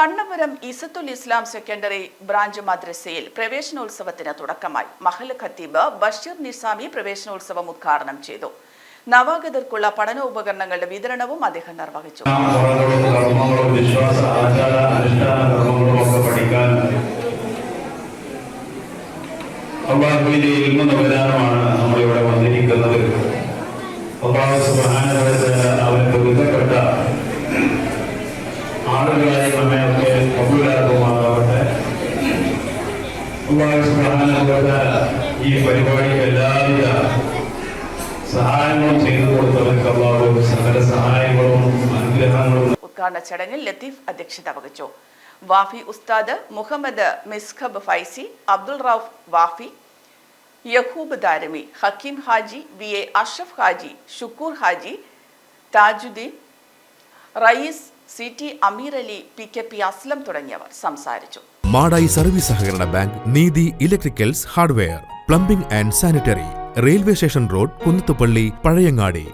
Kannapuram Izzathul Islam secondary branch മദ്രസയിൽ പ്രവേശനോത്സവത്തിന് തുടക്കമായി. മഹൽ ഖത്തീബ് ബഷീർ നിസാമി പ്രവേശനോത്സവം ഉദ്ഘാടനം ചെയ്തു. നവാഗതർക്കുള്ള പഠനോപകരണങ്ങളുടെ വിതരണവും അദ്ദേഹം നിർവഹിച്ചു. അള്ളാഹുവിന്റെ ഇൽമ നിലവാരമാണ് നമ്മളിവിടെ വന്നിരിക്കുന്നത്. അള്ളാഹു സുബ്ഹാനഹു കബൂലാക്കുമാറാവട്ടെ ഈ പരിപാടിക്ക് എല്ലാവിധ സഹായങ്ങളും ചെയ്തു കൊടുത്തവർക്ക് അള്ളാഹു സകല സഹായങ്ങളും അനുഗ്രഹങ്ങളും ഉദ്ഘാടന ചടങ്ങിൽ ലത്തീഫ് അധ്യക്ഷത വഹിച്ചു. Wafy Ustad Muhammad Miskhab Faizy Abdul Rauf Wafy Yahoob Darimi Hakeem Haji V A Ashraf Haji Shukkur Haji Tajuddin Rayees C T Ameer Ali P K P Aslam തുടങ്ങിയവർ സംസാരിച്ചു. മാടായി സർവീസ് സഹകരണ bank Neethi electricals hardware plumbing and sanitary railway station road Kunnathupalli Pazhayangadi.